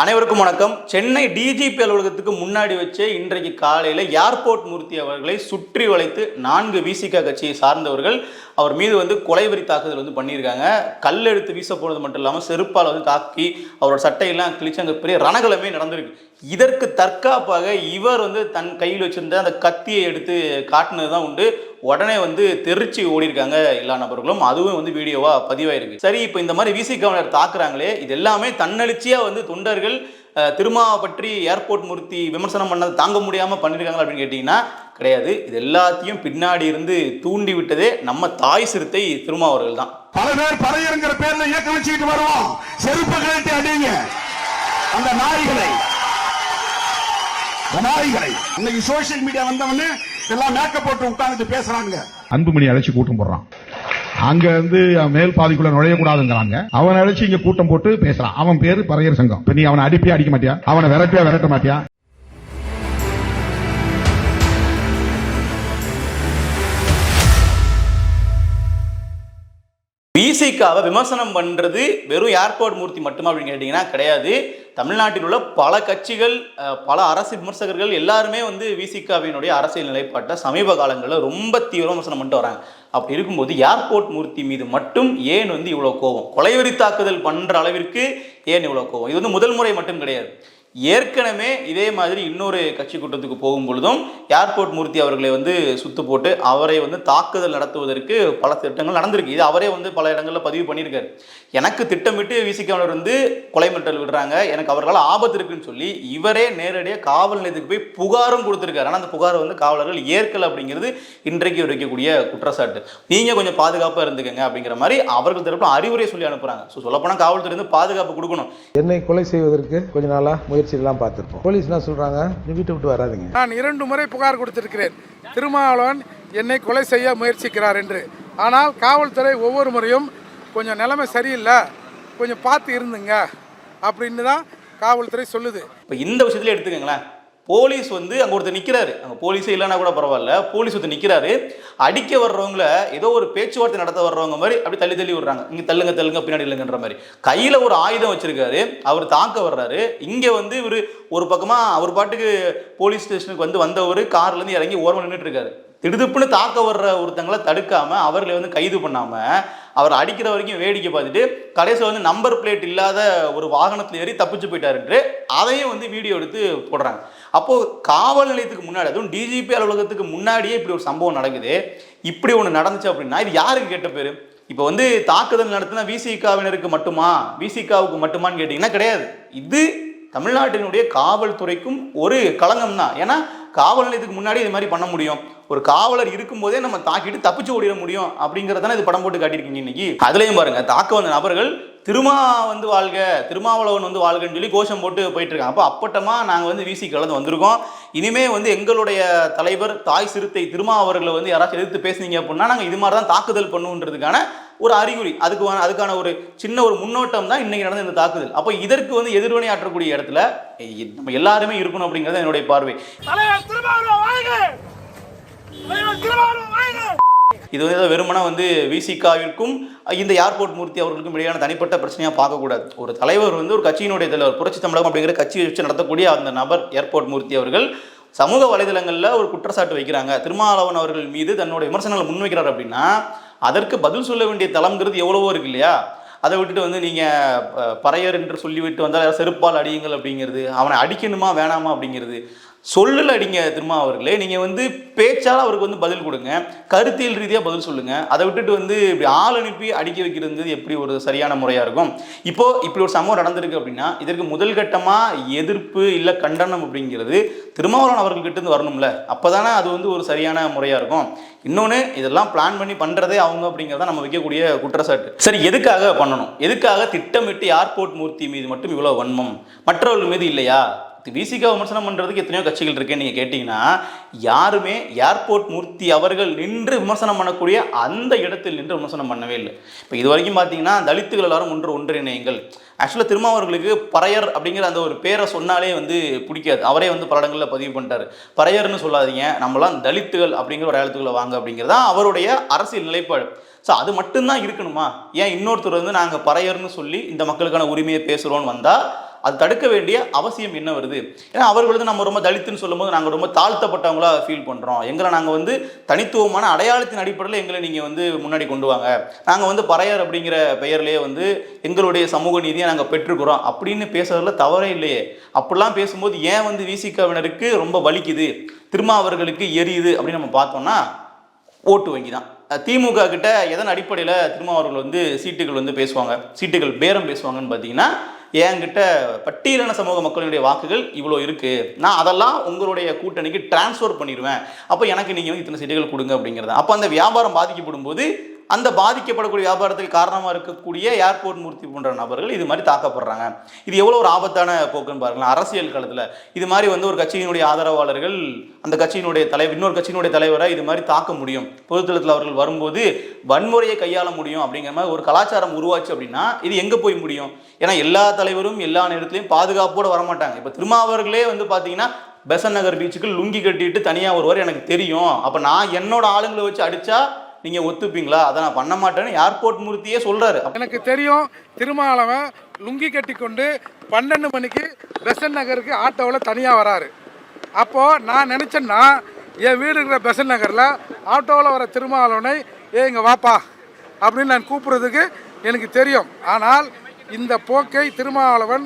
அனைவருக்கும் வணக்கம். சென்னை டிஜிபி அலுவலகத்துக்கு முன்னாடி வச்சு இன்றைக்கு காலையில் ஏர்போர்ட் மூர்த்தி அவர்களை சுற்றி வளைத்து நான்கு விசிக கட்சியை சார்ந்தவர்கள் அவர் மீது வந்து கொலைவெறி தாக்குதல் வந்து பண்ணியிருக்காங்க. கல் எடுத்து வீச போனது மட்டும் இல்லாமல் செருப்பால் வந்து தாக்கி அவரோட சட்டையெல்லாம் கிழிச்சு அங்கே பெரிய ரணகலமே நடந்திருக்கு. இதற்கு தற்காப்பாக இவர் வந்து தன் கையில் வச்சிருந்த அந்த கத்தியை எடுத்து காட்டினது தான் உண்டு. உடனே வந்து தெரிச்சு ஓடி இருக்காங்க எல்லா நபர்களும். அதுவும் வந்து வீடியோவா பதிவாயிருக்கு. சரி இப்போ இந்த மாதிரி விசி கவர்னர் தாக்குறாங்களே இது எல்லாமே தன்னெழுச்சியா வந்து தொண்டர்கள் திருமாவை பற்றி ஏர்போர்ட் மூர்த்தி விமர்சனம் பண்ணது தாங்க முடியாம பண்ணியிருக்காங்களா அப்படின்னு கேட்டிங்கன்னா கிடையாது. இது எல்லாத்தையும் பின்னாடி இருந்து தூண்டி விட்டதே நம்ம தாய் சிறுத்தை திருமா அவர்கள் தான். பல பேர் பறையருங்கிற பேர்ல இயக்கம் வச்சுக்கிட்டு வருவோம். செருப்பு கழட்டி அடிங்க. அந்த நாய்களை. அந்த நாய்களை. இன்னைக்கு சோசியல் மீடியா வந்தவொடனே எல்லாம் மேக்கப் போட்டு உட்கார்ந்து பேசுறாங்க அன்புமணி அழைச்சி கூட்டம் போடுறான். அங்க வந்து மேல் பாதிக்குள்ள நுழையக்கூடாதுங்கிறாங்க அவன் அழைச்சி இங்க கூட்டம் போட்டு பேசுறான். அவன் பேரு பறையர் சங்கம். நீ அவனை அடிப்பியா அடிக்க மாட்டியா? அவனை விரட்டியா விரட்ட மாட்டியா? பிசிகாவை விமர்சனம் பண்ணுறது வெறும் ஏர்போர்ட் மூர்த்தி மட்டுமா அப்படின்னு கேட்டிங்கன்னா கிடையாது. தமிழ்நாட்டில் உள்ள பல கட்சிகள் பல அரசு விமர்சகர்கள் எல்லாருமே வந்து விசிகாவினுடைய அரசியல் நிலைப்பாட்டை சமீப காலங்களில் ரொம்ப தீவிர விமர்சனம் பண்ணிட்டு வராங்க. அப்படி இருக்கும்போது ஏர்போர்ட் மூர்த்தி மீது மட்டும் ஏன் வந்து இவ்வளோ கோபம்? கொலைவெறி தாக்குதல் பண்ணுற அளவிற்கு ஏன் இவ்வளோ கோபம்? இது வந்து முதல் முறை மட்டும் கிடையாது. ஏற்கனவே இதே மாதிரி இன்னொரு கட்சி கூட்டத்துக்கு போகும் பொழுதும் ஏர்போர்ட் மூர்த்தி அவர்களை வந்து சுத்து போட்டு அவரை வந்து தாக்குதல் நடத்துவதற்கு பல திட்டங்கள் நடந்திருக்கு. இது அவரே வந்து பல இடங்களில் பதிவு பண்ணியிருக்காரு. எனக்கு திட்டமிட்டு விசிக்கவனர் வந்து கொலை மிரட்டல் விடுறாங்க. எனக்கு அவர்களால் ஆபத்து இருக்குன்னு சொல்லி இவரே நேரடியாக காவல் நிலையத்துக்கு போய் புகாரும் கொடுத்துருக்காரு. ஆனால் அந்த புகாரை வந்து காவலர்கள் ஏற்கல அப்படிங்கிறது இன்றைக்கு வைக்கக்கூடிய குற்றச்சாட்டு. நீங்கள் கொஞ்சம் பாதுகாப்பாக இருந்துக்கங்க அப்படிங்கிற மாதிரி அவர்கள் தரப்புல அறிவுரை சொல்லி அனுப்புறாங்க. ஸோ சொல்லப்போனால் காவல்துறை வந்து பாதுகாப்பு கொடுக்கணும். என்னை கொலை செய்வதற்கு கொஞ்ச நாளா முயற்சியெல்லாம் பார்த்திருப்போம். போலீஸ் என்ன சொல்றாங்க? நீ வீட்டை விட்டு வராதீங்க. நான் இரண்டு முறை புகார் கொடுத்திருக்கிறேன். திருமாவளவன் என்னை கொலை செய்ய முயற்சிக்கிறார் என்று. ஆனால் காவல்துறை ஒவ்வொரு முறையும் கொஞ்சம் நிலைமை சரியில்லை. கொஞ்சம் பார்த்து இருந்துங்க. அப்படின்னு தான் காவல்துறை சொல்லுது. இப்போ இந்த விஷயத்துல எடுத்துக்கங்களேன். போலீஸ் வந்து அங்கே ஒருத்தர் நிற்கிறாரு அங்கே போலீஸே இல்லைன்னா கூட பரவாயில்ல. போலீஸ் ஒருத்தர் நிற்கிறாரு அடிக்க வர்றவங்கள ஏதோ ஒரு பேச்சுவார்த்தை நடத்த வர்றவங்க மாதிரி அப்படி தள்ளி தள்ளி விடுறாங்க. இங்கே தள்ளுங்க தள்ளுங்க பின்னாடி இல்லைங்கன்ற மாதிரி. கையில் ஒரு ஆயுதம் வச்சிருக்காரு. அவர் தாக்க வர்றாரு. இங்கே வந்து இவர் ஒரு பக்கமாக அவர் பாட்டுக்கு போலீஸ் ஸ்டேஷனுக்கு வந்து வந்தவர் கார்லேருந்து இறங்கி ஓரமாக நின்றுட்டு இருக்காரு. திடுதுப்புன்னு தாக்க வர்ற ஒருத்தங்களை தடுக்காமல் அவர்களை வந்து கைது பண்ணாமல் அவர் அடிக்கிற வரைக்கும் வேடிக்கை பார்த்துட்டு கடைசியில் வந்து நம்பர் பிளேட் இல்லாத ஒரு வாகனத்தில் ஏறி தப்பிச்சு போயிட்டாருன்று அதையும் வந்து வீடியோ எடுத்து போடுறாங்க. அப்போது காவல் நிலையத்துக்கு முன்னாடி அதுவும் டிஜிபி அலுவலகத்துக்கு முன்னாடியே இப்படி ஒரு சம்பவம் நடக்குது. இப்படி ஒன்று நடந்துச்சு அப்படின்னா இது யாருக்கு கேட்ட பேர்? இப்போ வந்து தாக்குதல் நடத்தினா விசிகாவினருக்கு மட்டுமா? விசிகாவுக்கு மட்டுமான்னு கேட்டிங்கன்னா கிடையாது. இது தமிழ்நாட்டினுடைய காவல்துறைக்கும் ஒரு களங்கம் தான் ஏன்னா காவல் நிலையத்துக்கு முன்னாடி இது மாதிரி பண்ண முடியும். ஒரு காவலர் இருக்கும்போதே நம்ம தாக்கிட்டு தப்பிச்சு ஓடிட முடியும் அப்படிங்கிறதான இது படம் போட்டு காட்டியிருக்கீங்க இன்னைக்கு. அதுலயும் பாருங்க தாக்க வந்த நபர்கள் திருமா வந்து வாழ்க திருமாவளவன் வந்து வாழ்கன்னு சொல்லி கோஷம் போட்டு போயிட்டு இருக்காங்க அப்போ அப்பட்டமா நாங்கள் வந்து விசி கலந்து வந்திருக்கோம். இனிமே வந்து எங்களுடைய தலைவர் தாய் சிறுத்தை திருமா அவர்களை வந்து யாராச்சும் எதிர்த்து பேசுனீங்க அப்படின்னா நாங்கள் இது மாதிரி தான் தாக்குதல் பண்ணுன்றதுக்கான ஒரு அறிகுறி. அதுக்கு அதுக்கான ஒரு சின்ன ஒரு முன்னோட்டம் தான் இன்னைக்கு நடந்த இந்த தாக்குதல். அப்போ இதற்கு வந்து எதிர்வினை ஆற்றக்கூடிய இடத்துல நம்ம எல்லாருமே இருக்கணும் அப்படிங்கிறது என்னுடைய பார்வை. இது வந்து ஏதோ வெறுமனா வந்து விசிகாவிற்கும் இந்த ஏர்போர்ட் மூர்த்தி அவர்களுக்கும் இடையான தனிப்பட்ட பிரச்சனையாக பார்க்கக்கூடாது. ஒரு தலைவர் வந்து ஒரு கட்சியினுடைய தலைவர் புரட்சி தமிழகம் அப்படிங்கிற கட்சியை வச்சு நடத்தக்கூடிய அந்த நபர் ஏர்போர்ட் மூர்த்தி அவர்கள் சமூக வலைதளங்களில் ஒரு குற்றச்சாட்டு வைக்கிறாங்க. திருமாவளவன் அவர்கள் மீது தன்னோட விமர்சனங்களை முன்வைக்கிறார் அப்படின்னா அதற்கு பதில் சொல்ல வேண்டிய தளம்ங்கிறது எவ்வளவோ இருக்கு இல்லையா? அதை விட்டுட்டு வந்து நீங்கள் பறையர் என்று சொல்லிவிட்டு வந்தால் செருப்பால் அடியுங்கள் அப்படிங்கிறது அவனை அடிக்கணுமா வேணாமா அப்படிங்கிறது சொல்லல அடிங்க திருமா அவர்களே நீங்கள் வந்து பேச்சால் அவருக்கு வந்து பதில் கொடுங்க. கருத்தியல் ரீதியாக பதில் சொல்லுங்கள் அதை விட்டுட்டு வந்து இப்படி ஆள் அனுப்பி அடிக்க வைக்கிறது எப்படி ஒரு சரியான முறையாக இருக்கும்? இப்போது இப்படி ஒரு சம்பவம் நடந்திருக்கு அப்படின்னா இதற்கு முதல் கட்டமாக எதிர்ப்பு இல்லை கண்டனம் அப்படிங்கிறது திருமாவளவன் அவர்கள்கிட்ட இருந்து வரணும்ல. அப்போதானே அது வந்து ஒரு சரியான முறையாக இருக்கும். இன்னொன்று இதெல்லாம் பிளான் பண்ணி பண்ணுறதே அவங்க அப்படிங்கிறத நம்ம வைக்கக்கூடிய குற்றச்சாட்டு. சரி எதுக்காக பண்ணணும்? எதுக்காக திட்டமிட்டு ஏர்போர்ட் மூர்த்தி மீது மட்டும் இவ்வளோ வன்மம்? மற்றவர்கள் மீது இல்லையா? விசிகா விமர்சனம் பண்ணுறதுக்கு எத்தனையோ கட்சிகள் இருக்குன்னு நீங்கள் கேட்டிங்கன்னா யாருமே ஏர்போர்ட் மூர்த்தி அவர்கள் நின்று விமர்சனம் பண்ணக்கூடிய அந்த இடத்தில் நின்று விமர்சனம் பண்ணவே இல்லை. இப்போ இது வரைக்கும் பார்த்தீங்கன்னா தலித்துகள் எல்லாரும் ஒன்று ஒன்றிணையுங்கள் ஆக்சுவலாக திருமாவர்களுக்கு பறையர் அப்படிங்கிற அந்த ஒரு பேரை சொன்னாலே வந்து பிடிக்காது. அவரே வந்து பல இடங்களில் பதிவு பண்ணிட்டார். பறையர்னு சொல்லாதீங்க நம்மளாம் தலித்துகள் அப்படிங்கிற ஒரு இடத்துக்குள்ள வாங்க அப்படிங்கிறதா அவருடைய அரசியல் நிலைப்பாடு. ஸோ அது மட்டும்தான் இருக்கணுமா? ஏன் இன்னொருத்தர் வந்து நாங்கள் பறையர்னு சொல்லி இந்த மக்களுக்கான உரிமையை பேசுகிறோன்னு வந்தால் அது தடுக்க வேண்டிய அவசியம் என்ன வருது? ஏன்னா அவர்கள் நம்ம ரொம்ப தலித்துன்னு சொல்லும்போது நாங்கள் ரொம்ப தாழ்த்தப்பட்டவங்களா ஃபீல் பண்ணுறோம் எங்களை நாங்கள் வந்து தனித்துவமான அடையாளத்தின் அடிப்படையில் எங்களை நீங்கள் வந்து முன்னாடி கொண்டு வாங்க. நாங்கள் வந்து பறையர் அப்படிங்கிற பெயர்லேயே வந்து எங்களுடைய சமூக நீதியை நாங்கள் பெற்றுக்கிறோம். அப்படின்னு பேசுறதுல தவறே இல்லையே. அப்படிலாம் பேசும்போது ஏன் வந்து விசிகாவினருக்கு ரொம்ப வலிக்குது? திருமாவர்களுக்கு எரியுது அப்படின்னு நம்ம பார்த்தோம்னா ஓட்டு வங்கி தான். திமுக கிட்ட எதன் அடிப்படையில் திருமாவர்கள் வந்து சீட்டுகள் வந்து பேசுவாங்க? சீட்டுகள் பேரம் பேசுவாங்கன்னு பார்த்தீங்கன்னா என்கிட்ட பட்டியலின சமூக மக்களுடைய வாக்குகள் இவ்வளோ இருக்குது நான் அதெல்லாம் உங்களுடைய கூட்டணிக்கு டிரான்ஸ்ஃபர் பண்ணிடுவேன் அப்போ எனக்கு நீங்கள் வந்து இத்தனை சீட்டுகள் கொடுங்க அப்படிங்கிறது. அப்போ அந்த வியாபாரம் பாதிக்கப்படும் போது அந்த பாதிக்கப்படக்கூடிய வியாபாரத்துக்கு காரணமாக இருக்கக்கூடிய ஏர்போர்ட் மூர்த்தி போன்ற நபர்கள் இது மாதிரி தாக்கப்படுறாங்க. இது எவ்வளோ ஒரு ஆபத்தான போக்குன்னு பாருங்களேன். அரசியல் களத்தில் இது மாதிரி வந்து ஒரு கட்சியினுடைய ஆதரவாளர்கள் அந்த கட்சியினுடைய தலைவர் இன்னொரு கட்சியினுடைய தலைவரை இது மாதிரி தாக்க முடியும். பொதுத்தளத்தில் அவர்கள் வரும்போது வன்முறையை கையாள முடியும் அப்படிங்கிற மாதிரி ஒரு கலாச்சாரம் உருவாச்சு அப்படின்னா இது எங்கே போய் முடியும்? ஏன்னா எல்லா தலைவரும் எல்லா நேரத்துலையும் பாதுகாப்போடு வரமாட்டாங்க. இப்போ திருமாவர்களே வந்து பார்த்தீங்கன்னா பெசன் நகர் பீச்சுக்கு லுங்கி கட்டிட்டு தனியாக ஒருவர் எனக்கு தெரியும். அப்போ நான் என்னோட ஆளுங்களை வச்சு அடித்தா நீங்க ஒத்துப்பீங்களா? அதை நான் பண்ண மாட்டேன்னு ஏர்போர்ட் மூர்த்தியே சொல்றாரு. எனக்கு தெரியும் திருமாவளவன் லுங்கி கட்டி கொண்டு பன்னெண்டு மணிக்கு பெசன் நகருக்கு ஆட்டோவில் தனியாக வராரு. அப்போது நான் நினச்சேன்னா என் வீடு இருக்கிற பெசன் நகரில் ஆட்டோவில் வர திருமாவளவனை ஏ இங்கே வாப்பா அப்படின்னு நான் கூப்பிட்றதுக்கு எனக்கு தெரியும். ஆனால் இந்த போக்கை திருமாவளவன்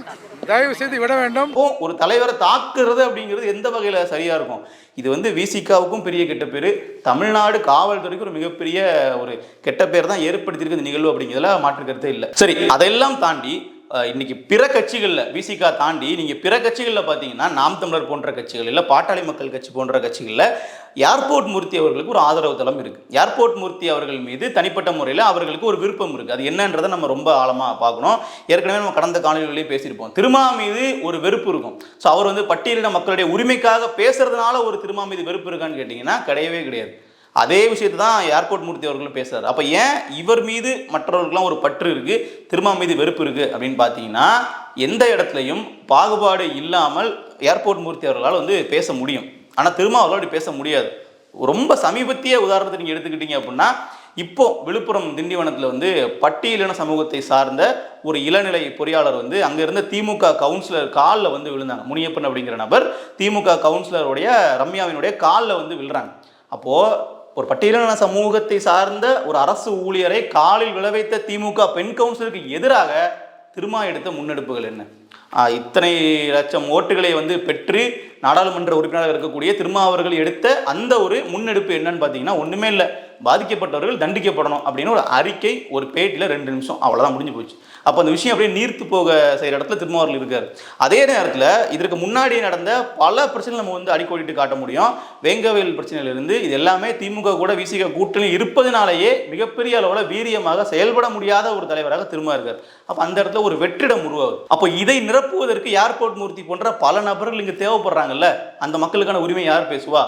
தயவு செய்து விட வேண்டும். ஒரு தலைவரை தாக்குறது அப்படிங்கிறது எந்த வகையில் சரியா இருக்கும்? இது வந்து விசிகாவுக்கும் பெரிய கெட்ட பேர் தமிழ்நாடு காவல்துறைக்கு ஒரு மிகப்பெரிய ஒரு கெட்ட பேர் தான் ஏற்படுத்தியிருக்கு இந்த நிகழ்வு அப்படிங்கிறதுல மாற்று கருத்தே இல்லை. சரி அதெல்லாம் தாண்டி இன்னைக்கு பிற கட்சிகளில் விசிகா தாண்டி நீங்கள் பிற கட்சிகளில் பார்த்தீங்கன்னா நாம் தமிழர் போன்ற கட்சிகள் இல்லை பாட்டாளி மக்கள் கட்சி போன்ற கட்சிகளில் ஏர்போர்ட் மூர்த்தி அவர்களுக்கு ஒரு ஆதரவு தளம் இருக்குது ஏர்போர்ட் மூர்த்தி அவர்கள் மீது தனிப்பட்ட முறையில் அவர்களுக்கு ஒரு விருப்பம் இருக்குது அது என்னன்றதை நம்ம ரொம்ப ஆழமாக பார்க்கணும். ஏற்கனவே நம்ம கடந்த காணொலிகளிலேயே பேசியிருப்போம். திருமா மீது ஒரு வெறுப்பு இருக்கும். ஸோ அவர் வந்து பட்டியலின மக்களுடைய உரிமைக்காக பேசுறதுனால ஒரு திருமா மீது வெறுப்பு இருக்கான்னு கேட்டிங்கன்னா கிடையவே கிடையாது. அதே விஷயத்தை தான் ஏர்போர்ட் மூர்த்தி அவர்களும் பேசுறாரு. அப்போ ஏன் இவர் மீது மற்றவர்களுக்கெல்லாம் ஒரு பற்று இருக்கு திருமா மீது வெறுப்பு இருக்கு அப்படின்னு பார்த்தீங்கன்னா எந்த இடத்துலையும் பாகுபாடு இல்லாமல் ஏர்போர்ட் மூர்த்தி அவர்களால் வந்து பேச முடியும். ஆனால் திருமா அவர்களால் அப்படி பேச முடியாது. ரொம்ப சமீபத்திய உதாரணத்தை நீங்கள் எடுத்துக்கிட்டீங்க அப்படின்னா இப்போ விழுப்புரம் திண்டிவனத்தில் வந்து பட்டியலின சமூகத்தை சார்ந்த ஒரு இளநிலை பொறியாளர் வந்து அங்கே இருந்த திமுக கவுன்சிலர் காலில் வந்து விழுந்தாங்க. முனியப்பன் அப்படிங்கிற நபர் திமுக கவுன்சிலருடைய ரம்யாவினுடைய காலில் வந்து விழுறாங்க. அப்போது ஒரு பட்டியலின சமூகத்தை சார்ந்த ஒரு அரசு ஊழியரை காலில் விளைவைத்த திமுக பெண் கவுன்சிலருக்கு எதிராக திருமா எடுத்த முன்னெடுப்புகள் என்ன? இத்தனை லட்சம் ஓட்டுகளை வந்து பெற்று நாடாளுமன்ற உறுப்பினராக இருக்கக்கூடிய திருமா அவர்கள் எடுத்த அந்த ஒரு முன்னெடுப்பு என்னன்னு பார்த்தீங்கன்னா ஒன்றுமே இல்லை. பாதிக்கப்பட்டவர்கள் தண்டிக்கப்படணும் அப்படின்னு ஒரு அறிக்கை ஒரு பேட்டியில் ரெண்டு நிமிஷம். அவ்வளோதான் முடிஞ்சு போச்சு. அப்போ அந்த விஷயம் அப்படியே நீர்த்து போக செய்கிற இடத்துல திருமாவர்கள் இருக்கார். அதே நேரத்தில் இதற்கு முன்னாடி நடந்த பல பிரச்சனை நம்ம வந்து அடிக்கோடிட்டு காட்ட முடியும். வேங்கவேல் பிரச்சனையிலிருந்து இது எல்லாமே திமுக கூட விசிக கூட்டணி இருப்பதனாலேயே மிகப்பெரிய அளவில் வீரியமாக செயல்பட முடியாத ஒரு தலைவராக திரும்ப இருக்கார். அப்போ அந்த இடத்துல ஒரு வெற்றிடம் உருவாகுது. அப்போ இதை நிரப்புவதற்கு ஏர்போர்ட் மூர்த்தி போன்ற பல நபர்கள் இங்கே தேவைப்படுறாங்கல்ல? அந்த மக்களுக்கான உரிமை யார் பேசுவா?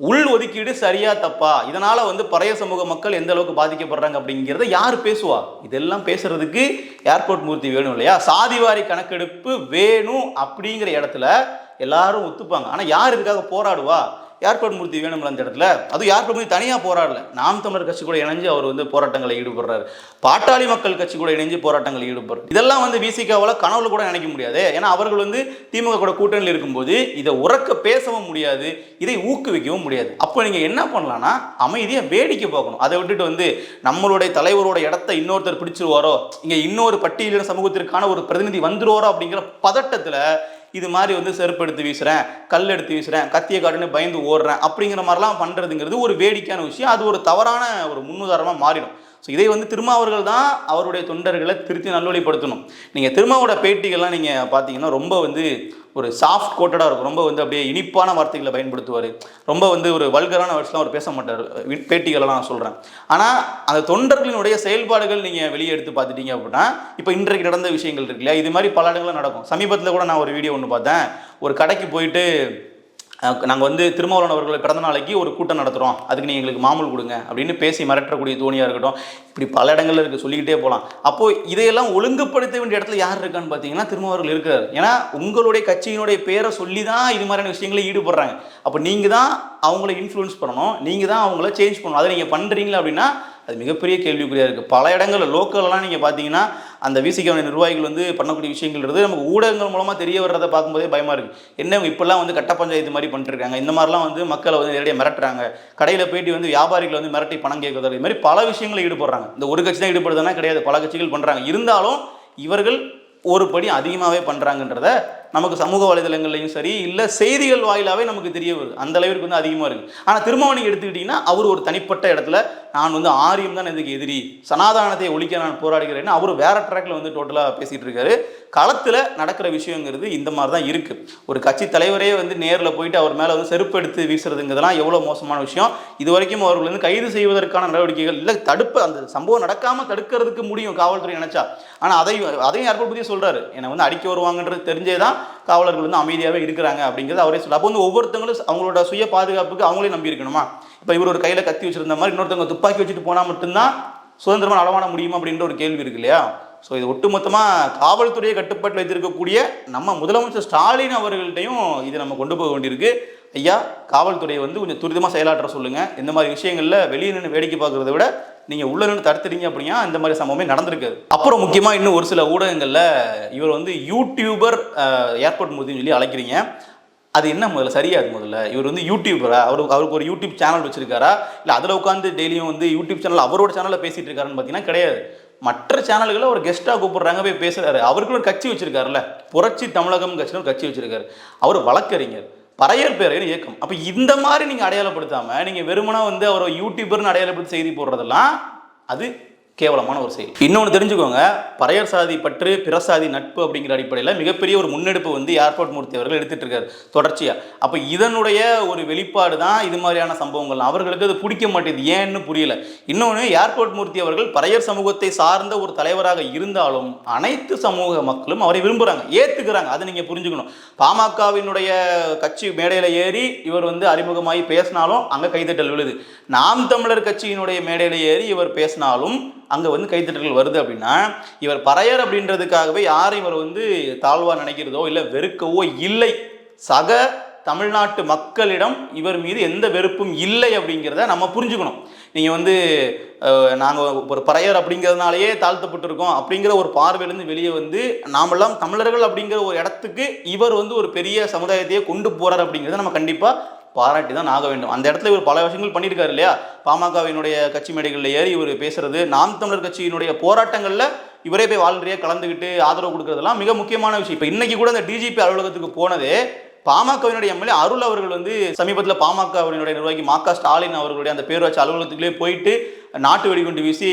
உள் ஒதுக்கீடு சரியா தப்பா? இதனால வந்து பழைய சமூக மக்கள் எந்த அளவுக்கு பாதிக்கப்படுறாங்க அப்படிங்கிறத யார் பேசுவா? இதெல்லாம் பேசுறதுக்கு ஏர்போர்ட் மூர்த்தி வேணும் இல்லையா? சாதிவாரி கணக்கெடுப்பு வேணும் அப்படிங்கிற இடத்துல எல்லாரும் ஒத்துப்பாங்க. ஆனா யார் இதுக்காக போராடுவா? ஏர்போர்ட் மூர்த்தி வேணும்ல அந்த இடத்துல? அதுவும் ஏர்போர்ட் மூர்த்தி? தனியாக போராடல. நாம் தமிழர் கட்சி கூட இணைஞ்சு அவர் வந்து போராட்டங்களில் ஈடுபடுறாரு. பாட்டாளி மக்கள் கட்சி கூட இணைஞ்சு போராட்டங்களில் ஈடுபடுறாரு. இதெல்லாம் வந்து விசிகாவால் கனவுல கூட நினைக்க முடியாது. ஏன்னா அவர்கள் வந்து திமுக கூட கூட்டணியில் இருக்கும்போது இதை உறக்க பேசவும் முடியாது இதை ஊக்குவிக்கவும் முடியாது. அப்போ நீங்கள் என்ன பண்ணலாம்னா அமைதியாக வேடிக்கை பார்க்கணும். அதை விட்டுட்டு வந்து நம்மளுடைய தலைவரோட இடத்த இன்னொருத்தர் பிடிச்சிருவாரோ இங்கே இன்னொரு பட்டியலின சமூகத்திற்கான ஒரு பிரதிநிதி வந்துருவாரோ அப்படிங்கிற பதட்டத்தில் இது மாதிரி வந்து செருப்பு எடுத்து வீசுறேன் கல் எடுத்து வீசுறேன் கத்தியை காட்டுன்னு பயந்து ஓடுறேன் அப்படிங்கிற மாதிரிலாம் பண்ணுறதுங்கிறது ஒரு வேடிக்கையான விஷயம். அது ஒரு தவறான ஒரு முன்னுதாரணமாக மாறிடும். ஸோ இதை வந்து திருமாவர்கள் தான் அவருடைய தொண்டர்களை திருத்தி நல்வழிப்படுத்தணும் நீங்கள் திருமாவோட பேட்டிகள்லாம் நீங்கள் பார்த்தீங்கன்னா ரொம்ப வந்து ஒரு சாஃப்ட் கோட்டடாக இருக்கும். ரொம்ப வந்து அப்படியே இனிப்பான வார்த்தைகளை பயன்படுத்துவார். ரொம்ப வந்து ஒரு வல்கரான வேர்ட்ஸ்லாம் அவர் பேச மாட்டார். பேட்டிகளெல்லாம் நான் சொல்கிறேன் ஆனால் அந்த தொண்டர்களினுடைய செயல்பாடுகள் நீங்கள் வெளியே எடுத்து பார்த்துட்டீங்க அப்படின்னா இப்போ இன்றைக்கு நடந்த விஷயங்கள் இருக்கு இல்லையா? இது மாதிரி பல இடங்களில் நடக்கும். சமீபத்தில் கூட நான் ஒரு வீடியோ ஒன்று பார்த்தேன். ஒரு கடைக்கு போயிட்டு நாங்கள் வந்து திருமாவளவன் அவர்கள் பிறந்த நாளைக்கு ஒரு கூட்டம் நடத்துகிறோம் அதுக்கு நீங்கள் எங்களுக்கு மாமூல் கொடுங்க அப்படின்னு பேசி மிரட்டக்கூடிய தோனியாக இருக்கட்டும். இப்படி பல இடங்களில் இருக்குது சொல்லிக்கிட்டே போகலாம் அப்போது இதையெல்லாம் ஒழுங்குபடுத்த வேண்டிய இடத்துல யார் இருக்கான்னு பார்த்தீங்கன்னா திருமாவர்கள் இருக்கிறார் ஏன்னா உங்களுடைய கட்சியினுடைய பேரை சொல்லி தான் இது மாதிரியான விஷயங்களை ஈடுபடுறாங்க. அப்போ நீங்கள் தான் அவங்கள இன்ஃப்ளூயன்ஸ் பண்ணணும். நீங்கள் தான் அவங்கள சேஞ்ச் பண்ணணும். அதை நீங்கள் பண்ணுறீங்களா அப்படின்னா அது மிகப்பெரிய கேள்விக்குறியாக இருக்குது பல இடங்களில் லோக்கல்லாம் நீங்கள் பார்த்தீங்கன்னா அந்த விசிகான நிர்வாகிகள் வந்து பண்ணக்கூடிய விஷயங்கள்ன்றது நமக்கு ஊடகங்கள் மூலமாக தெரிய வர்றதை பார்க்கும்போதே பயமாக இருக்குது என்ன இவங்க இப்போல்லாம் வந்து கட்ட பஞ்சாயத்து மாதிரி பண்ணிருக்காங்க இந்த மாதிரிலாம் வந்து மக்களை வந்து நேரடியாக மிரட்டுறாங்க. கடையில் போயிட்டு வந்து வியாபாரிகளை வந்து மிரட்டி பணம் கேட்குறது இது மாதிரி பல விஷயங்களை ஈடுபடுறாங்க. இந்த ஒரு கட்சி தான் ஈடுபடுதுன்னா கிடையாது. பல கட்சிகள் பண்ணுறாங்க இருந்தாலும் இவர்கள் ஒரு படி அதிகமாகவே பண்ணுறாங்கன்றத நமக்கு சமூக வலைதளங்கள்லையும் சரி இல்லை செய்திகள் வாயிலாகவே நமக்கு தெரிய வருது. அந்த அளவிற்கு வந்து அதிகமாக இருக்குது ஆனால் திருமாவளவன் எடுத்துக்கிட்டிங்கன்னா அவர் ஒரு தனிப்பட்ட இடத்துல நான் வந்து ஆரியம் தான் இதுக்கு எதிரி சனாதானத்தை ஒழிக்க நான் போராடுகிறேன்னு அவர் வேற ட்ராக்ல வந்து டோட்டலாக பேசிகிட்டு இருக்காரு. களத்தில் நடக்கிற விஷயங்கிறது இந்த மாதிரி தான் இருக்குது ஒரு கட்சி தலைவரே வந்து நேரில் போயிட்டு அவர் மேலே வந்து செருப்பு எடுத்து வீசுறதுங்கிறதுலாம் எவ்வளோ மோசமான விஷயம். இது வரைக்கும் அவர்கள் வந்து கைது செய்வதற்கான நடவடிக்கைகள் இல்லை தடுப்பு அந்த சம்பவம் நடக்காமல் தடுக்கிறதுக்கு முடியும் காவல்துறை நினச்சா. ஆனால் அதையும் அதையும் யாருக்கும் பற்றி சொல்கிறாரு என்னை வந்து அடிக்க வருவாங்கன்றது தெரிஞ்சே தான் காவலர்கள் வந்து அமைதியாகவே இருக்கிறாங்க அப்படிங்கிறது அவரே சொல்ல அப்போ வந்து ஒவ்வொருத்தங்களும் அவங்களோட சுய பாதுகாப்புக்கு அவங்களே நம்பி இருக்கணுமா? இப்போ இவர் ஒரு கையில் கத்தி வச்சிருந்த மாதிரி இன்னொருத்தவங்க துப்பாக்கி வச்சுட்டு போனால் மட்டும்தான் சுதந்திரமாக நடமாட முடியுமா அப்படின்ற ஒரு கேள்வி இருக்கு இல்லையா? ஸோ இது ஒட்டுமொத்தமாக காவல்துறையை கட்டுப்பாட்டில் வைத்திருக்கக்கூடிய நம்ம முதலமைச்சர் ஸ்டாலின் அவர்கள்ட்டையும் இதை நம்ம கொண்டு போக வேண்டியிருக்கு. ஐயா காவல்துறையை வந்து கொஞ்சம் துரிதமாக செயலாற்ற சொல்லுங்கள் இந்த மாதிரி விஷயங்களில் வெளியே நின்று வேடிக்கை பார்க்குறத விட நீங்கள் உள்ள நின்று தடுத்துறீங்க அப்படின்னா இந்த மாதிரி சம்பவமே நடந்திருக்காது அப்புறம் முக்கியமாக இன்னும் ஒரு சில ஊடகங்களில் இவர் வந்து யூடியூபர் ஏர்போர்ட் மூர்த்தின்னு சொல்லி அழைக்கிறீங்க. அது என்ன முதல்ல? சரியாது முதல்ல? இவர் வந்து யூடியூபரா அவர் அவருக்கு ஒரு யூடியூப் சேனல் வச்சிருக்காரா? இல்லை அதில் உட்காந்து டெய்லியும் வந்து யூடியூப் சேனல் அவரோட சேனலில் பேசிகிட்டு இருக்காருன்னு பார்த்தீங்கன்னா கிடையாது. மற்ற சேனல்களை ஒரு கெஸ்ட்டாக கூப்பிட்றாங்க போய் பேசுகிறாரு அவருக்கு ஒரு கட்சி வச்சிருக்காருல்ல. புரட்சி தமிழகம் கட்சின்னு ஒரு கட்சி வச்சிருக்காரு. அவர் வழக்கறிஞர். பறையர் பேரையர் இயக்கம். அப்போ இந்த மாதிரி நீங்கள் அடையாளப்படுத்தாமல் நீங்கள் வெறுமனா வந்து அவரை யூடியூபர்னு அடையாளப்படுத்தி செய்தி போடுறதெல்லாம் அது கேவலமான ஒரு செயல் இன்னொன்று தெரிஞ்சுக்கோங்க பறையர் சாதி பற்று பிற சாதி நட்பு அப்படிங்கிற அடிப்படையில் மிகப்பெரிய ஒரு முன்னெடுப்பு வந்து ஏர்போர்ட் மூர்த்தி அவர்கள் எடுத்துட்டு இருக்காரு தொடர்ச்சியாக அப்போ இதனுடைய ஒரு வெளிப்பாடு தான் இது மாதிரியான சம்பவங்கள். அவர்களுக்கு அது பிடிக்க மாட்டேது ஏன்னு புரியல. இன்னொன்று ஏர்போர்ட் மூர்த்தி அவர்கள் பறையர் சமூகத்தை சார்ந்த ஒரு தலைவராக இருந்தாலும் அனைத்து சமூக மக்களும் அவரை விரும்புகிறாங்க ஏற்றுக்கிறாங்க அதை நீங்கள் புரிஞ்சுக்கணும். பாமகவினுடைய கட்சி மேடையில் ஏறி இவர் வந்து அறிமுகமாகி பேசினாலும் அங்கே கைதட்டல் விழுது. நாம் தமிழர் கட்சியினுடைய மேடையில் ஏறி இவர் பேசினாலும் அங்கே வந்து கைத்தட்டல்கள் வருது அப்படின்னா இவர் பறையர் அப்படின்றதுக்காகவே யாரும் இவர் வந்து தாழ்வாக நினைக்கிறதோ இல்லை வெறுக்கவோ இல்லை. சக தமிழ்நாட்டு மக்களிடம் இவர் மீது எந்த வெறுப்பும் இல்லை அப்படிங்கிறத நம்ம புரிஞ்சுக்கணும். நீங்கள் வந்து நாங்கள் ஒரு பறையர் அப்படிங்கிறதுனாலயே தாழ்த்தப்பட்டிருக்கோம் அப்படிங்கிற ஒரு பார்வையிலேருந்து வெளியே வந்து நாமெல்லாம் தமிழர்கள் அப்படிங்கிற ஒரு இடத்துக்கு இவர் வந்து ஒரு பெரிய சமுதாயத்தையே கொண்டு போகிறார் அப்படிங்கிறத நம்ம கண்டிப்பாக பாராட்டி தான் ஆக வேண்டும். அந்த இடத்துல இவர் பல விஷயங்கள் பண்ணியிருக்காரு இல்லையா? பாமகவினுடைய கட்சி மேடைகளில் ஏறி இவர் பேசுறது நாம் தமிழர் கட்சியினுடைய போராட்டங்களில் இவரே போய் வாழ்றையே கலந்துக்கிட்டு ஆதரவு கொடுக்கறதெல்லாம் மிக முக்கியமான விஷயம். இப்போ இன்னைக்கு கூட அந்த டிஜிபி அலுவலகத்துக்கு போனதே பாமகவினுடைய எம்எல்ஏ அருள் அவர்கள் வந்து சமீபத்தில் பாமகவினுடைய நிர்வாகி மா ஸ்டாலின் அவர்களுடைய அந்த பேரூராட்சி அலுவலகத்துக்குள்ளே போயிட்டு நாட்டு வெடிகுண்டு வீசி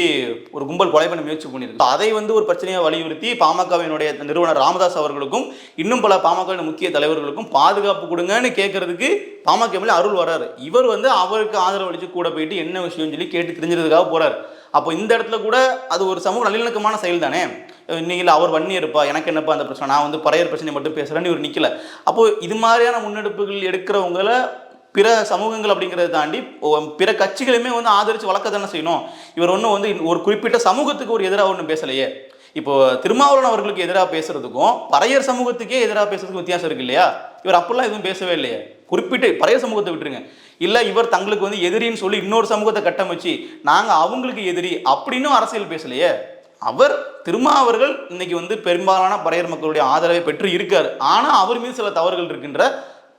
ஒரு கும்பல் கொலை பண்ண முயற்சி பண்ணியிருக்கு. அதை வந்து ஒரு பிரச்சனையை வலியுறுத்தி பாமகவினுடைய நிறுவனர் ராமதாஸ் அவர்களுக்கும் இன்னும் பல பாமகவின் முக்கிய தலைவர்களுக்கும் பாதுகாப்பு கொடுங்கன்னு கேட்கறதுக்கு பாமக எம்எல்ஏ அருள் வராரு இவர் வந்து அவருக்கு ஆதரவு அளித்து கூட போயிட்டு என்ன விஷயம்னு சொல்லி கேட்டு தெரிஞ்சதுக்காக போறாரு. அப்போ இந்த இடத்துல கூட அது ஒரு சமூக நல்லிணக்கமான செயல் தானே இன்னைக்கு அவர் வன்னி இருப்பா எனக்கு என்னப்பா அந்த பிரச்சனை? நான் வந்து பறையர் பிரச்சனை மட்டும் பேசுகிறேன்னு இவர் நிற்கல அப்போ இது மாதிரியான முன்னெடுப்புகள் எடுக்கிறவங்கள பிற சமூகங்கள் அப்படிங்கிறத தாண்டி பிற கட்சிகளுமே வந்து ஆதரித்து வளர்க்க தானே செய்யணும். இவர் ஒன்றும் வந்து ஒரு குறிப்பிட்ட சமூகத்துக்கு ஒரு எதிராக ஒன்றும் பேசலையே. இப்போ திருமாவளவன் அவர்களுக்கு எதிராக பேசுறதுக்கும் பறையர் சமூகத்துக்கே எதிராக பேசுறதுக்கும் வித்தியாசம் இருக்கு இல்லையா? இவர் அப்படிலாம் எதுவும் பேசவே இல்லையே. குறிப்பிட்டு பறையர் சமூகத்தை விட்டுருங்க. இல்லை இவர் தங்களுக்கு வந்து எதிரின்னு சொல்லி இன்னொரு சமூகத்தை கட்டமைச்சு நாங்கள் அவங்களுக்கு எதிரி அப்படின்னும் அரசியல் பேசலையே. அவர் திருமாவர்கள் இன்னைக்கு வந்து பெரும்பாலான பறையர் மக்களுடைய ஆதரவை பெற்று இருக்கார். ஆனால் அவர் மீது சில தவறுகள் இருக்கின்ற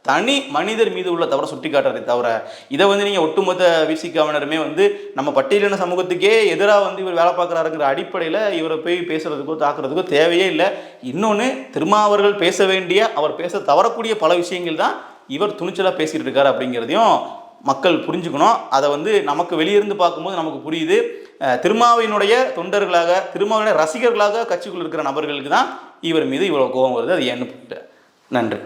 தனி மனிதர் மீது உள்ள தவற சுட்டி காட்டுறதை தவிர இதை வந்து நீங்கள் ஒட்டுமொத்த விசிகாவினருமே வந்து நம்ம பட்டியலின சமூகத்துக்கே எதிராக வந்து இவர் வேலை பார்க்குறாருங்கிற அடிப்படையில் இவரை போய் பேசுறதுக்கோ தாக்குறதுக்கோ தேவையே இல்லை. இன்னொன்று திருமாவர்கள் பேச வேண்டிய அவர் பேச தவறக்கூடிய பல விஷயங்கள் தான் இவர் துணிச்சலாக பேசிகிட்டு இருக்காரு அப்படிங்கிறதையும் மக்கள் புரிஞ்சுக்கணும். அதை வந்து நமக்கு வெளியிருந்து பார்க்கும்போது நமக்கு புரியுது. திருமாவினுடைய தொண்டர்களாக திருமாவினுடைய ரசிகர்களாக கட்சிக்குள் இருக்கிற நபர்களுக்கு தான் இவர் மீது இவ்வளோ கோபம் வருது. அது ஏன்னு புரியல. நன்றி.